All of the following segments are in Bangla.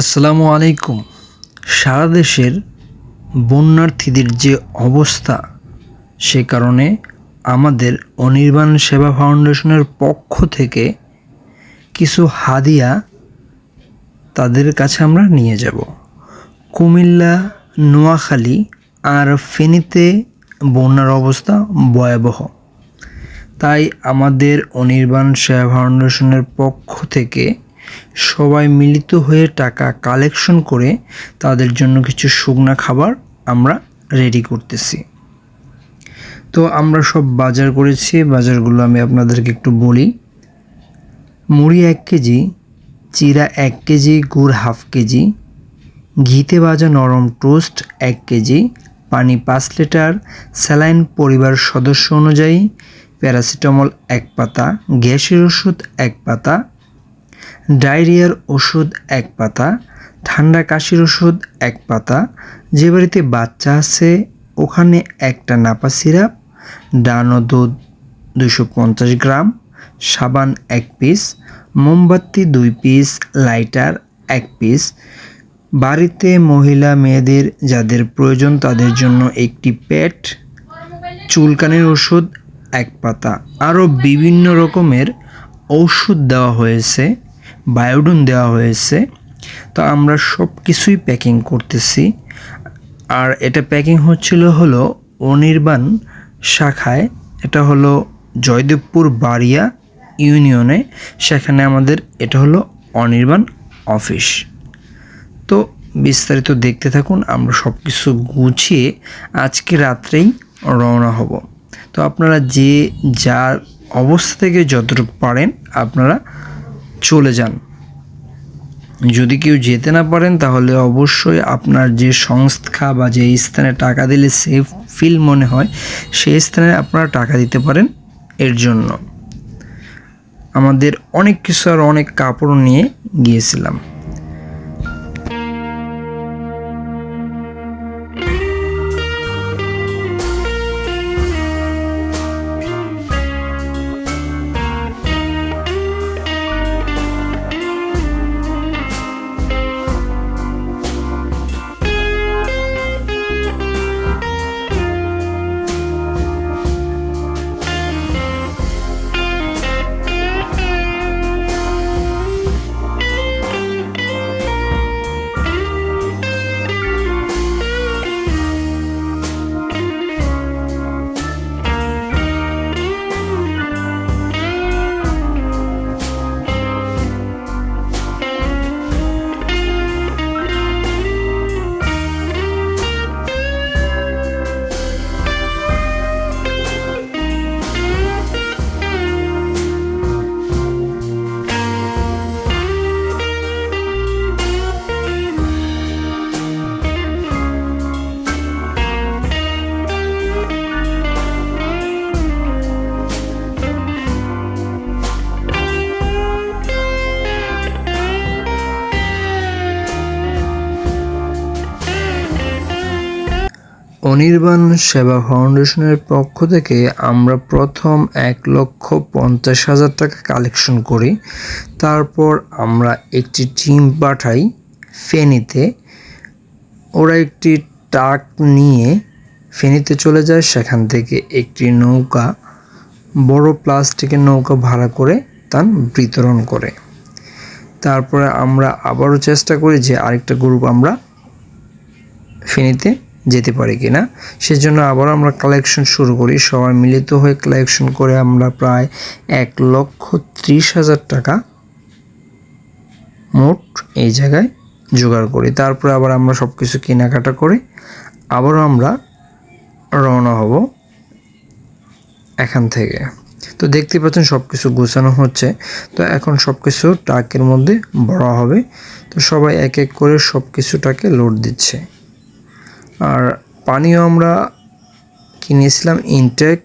আসসালামু আলাইকুম। সারা দেশের বন্যার্থীদের যে অবস্থা, সে কারণে আমাদের অনির্বাণ সেবা ফাউন্ডেশনের পক্ষ থেকে কিছু হাদিয়া তাদের কাছে আমরা নিয়ে যাব। কুমিল্লা, নোয়াখালী আর ফেনীতে বন্যার অবস্থা ভয়াবহ। তাই আমাদের অনির্বাণ সেবা ফাউন্ডেশনের পক্ষ থেকে সবাই মিলিত হয়ে টাকা কালেকশন করে তাদের জন্য কিছু শুকনা খাবার আমরা রেডি করতেছি। তো আমরা সব বাজার করেছি, বাজারগুলো আমি আপনাদেরকে একটু বলি। মুড়ি এক কেজি, চিরা এক কেজি, গুড় হাফ কেজি, ঘিতে ভাজা নরম টোস্ট এক কেজি, পানি পাঁচ লিটার, স্যালাইন পরিবার সদস্য অনুযায়ী, প্যারাসিটামল এক পাতা, গ্যাসের ওষুধ এক পাতা ডায়রিয়ার ওষুধ এক পাতা, ঠান্ডা কাশির ওষুধ এক পাতা, যে বাড়িতে বাচ্চা আছে ওখানে একটা নাপা সিরাপ, ডান ও দুধ দুশো পঞ্চাশ গ্রাম, সাবান এক পিস, মোমবাতি দুই পিস, লাইটার এক পিস। বাড়িতে মহিলা মেয়েদের যাদের প্রয়োজন তাদের জন্য একটি প্যাট চুলকানির ওষুধ এক পাতা। আরও বিভিন্ন রকমের ওষুধ দেওয়া হয়েছে। বায়োডন দেওয়া হয়েছে। তো আমরা সব কিছুই প্যাকিং করতেছি। আর এটা প্যাকিং হচ্ছিল হলো অনির্বাণ শাখায়। এটা হলো জয়দেবপুর বাড়িয়া ইউনিয়নে। সেখানে আমাদের এটা হলো অনির্বাণ অফিস। তো বিস্তারিত দেখতে থাকুন, আমরা সব কিছু গুছিয়ে আজকে রাত্রেই রওনা হব। তো আপনারা যে যার অবস্থা থেকে যতটুকু পারেন আপনারা চলে যান। যদি কেউ যেতে না পারেন, তাহলে অবশ্যই আপনার যে সংস্থা বা যে স্থানে টাকা দিলে সেফ ফিল মনে হয়, সেই স্থানে আপনারা টাকা দিতে পারেন এর জন্য। আমাদের অনেক কিছু আর অনেক কাপড় নিয়ে গিয়েছিলাম। অনির্বাণ সেবা ফাউন্ডেশনের পক্ষ থেকে আমরা প্রথম এক লক্ষ পঞ্চাশ হাজার টাকা কালেকশন করি। তারপর আমরা একটি টিম পাঠাই ফেনীতে। ওরা একটি ট্রাক নিয়ে ফেনীতে চলে যায়। সেখান থেকে একটি নৌকা, বড় প্লাস্টিকের নৌকা ভাড়া করে তা বিতরণ করে। তারপরে আমরা আবারও চেষ্টা করি যে আরেকটা গ্রুপ আমরা ফেনীতে যেতে পারি কি না সেজন্য আবার আমরা কালেকশন শুরু করি। সবাই মিলিত হয়ে কালেকশন করে আমরা প্রায় এক লক্ষ ত্রিশ হাজার টাকা মোট এই জায়গায় জোগাড় করি। তারপরে আবার আমরা সব কিছু কেনাকাটা করে আবারও আমরা রওনা হব এখান থেকে। তো দেখতে পাচ্ছেন সব কিছু গোছানো হচ্ছে। তো এখন সব কিছু ট্রাকের মধ্যে বড় হবে। তো সবাই এক এক করে সব কিছুটাকে লোড দিচ্ছে। আর পানীয় আমরা কিনেছিলাম ইনটেক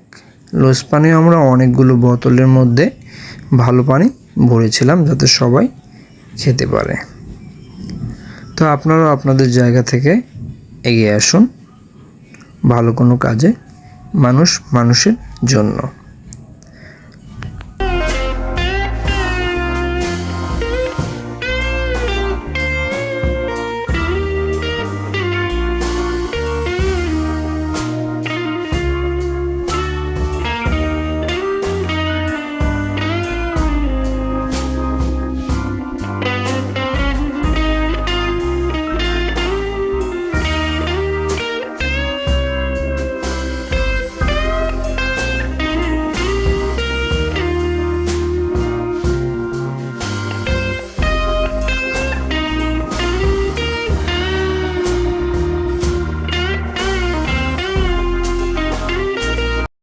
লুজ পানীয় আমরা অনেকগুলো বোতলের মধ্যে ভালো পানি ভরেছিলাম যাতে সবাই খেতে পারে। তো আপনারাও আপনাদের জায়গা থেকে এগিয়ে আসুন, ভালো কোনো কাজে মানুষ মানুষের জন্য।